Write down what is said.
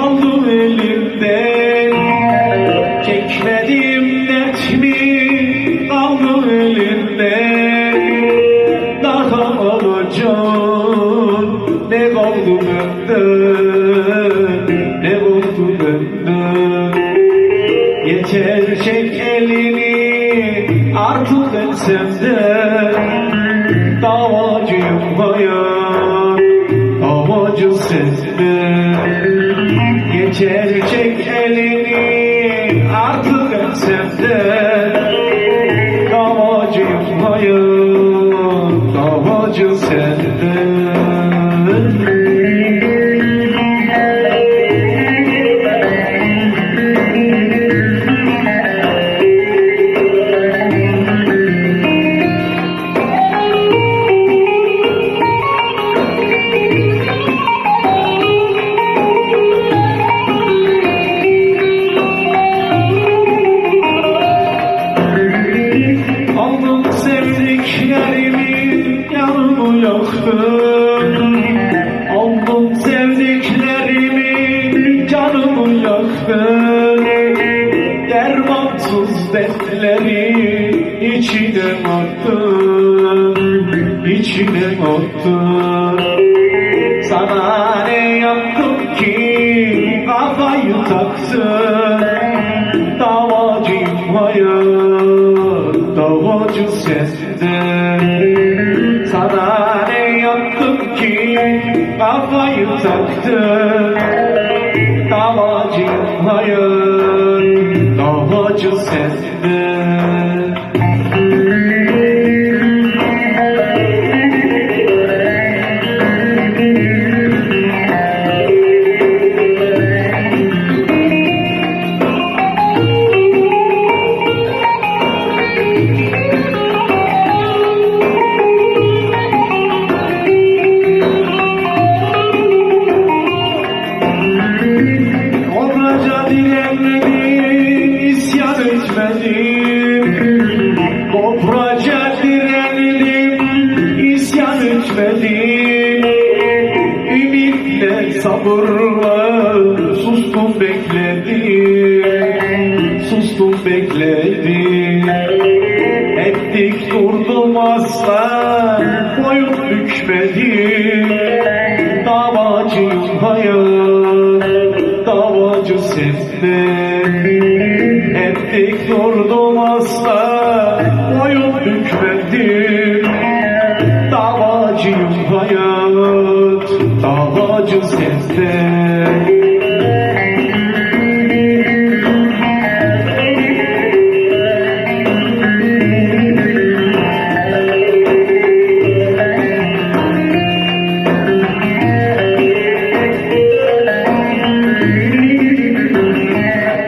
aldı elimden. Kekledim netmi aldı elinden Daha olacağım ne oldu bende Ne oldu bende Yeter çek elini artık etsem de Davacıyım bayan Davacı sende Geçer çek elini Artık ben yaktım Aldım sevdiklerimi canımı yaktım Dermansız dertleri içine attım İçine attım Sana ne yaptım ki kafayı taktın? Davacıyım hayat, davacı senden. Sana ki kafayı taktın Davacıyım hayat, davacı senden Direndim, isyan etmedim. Topraca direndim, isyan etmedim. Ümitle, sabırla sustum bekledim. Sustum bekledim. Ettik durdum asla, boyun bükmedim. Davacıyım davacı senden. Ettik durdum asla, boyun bükmedim. Davacıyım hayat, davacı senden.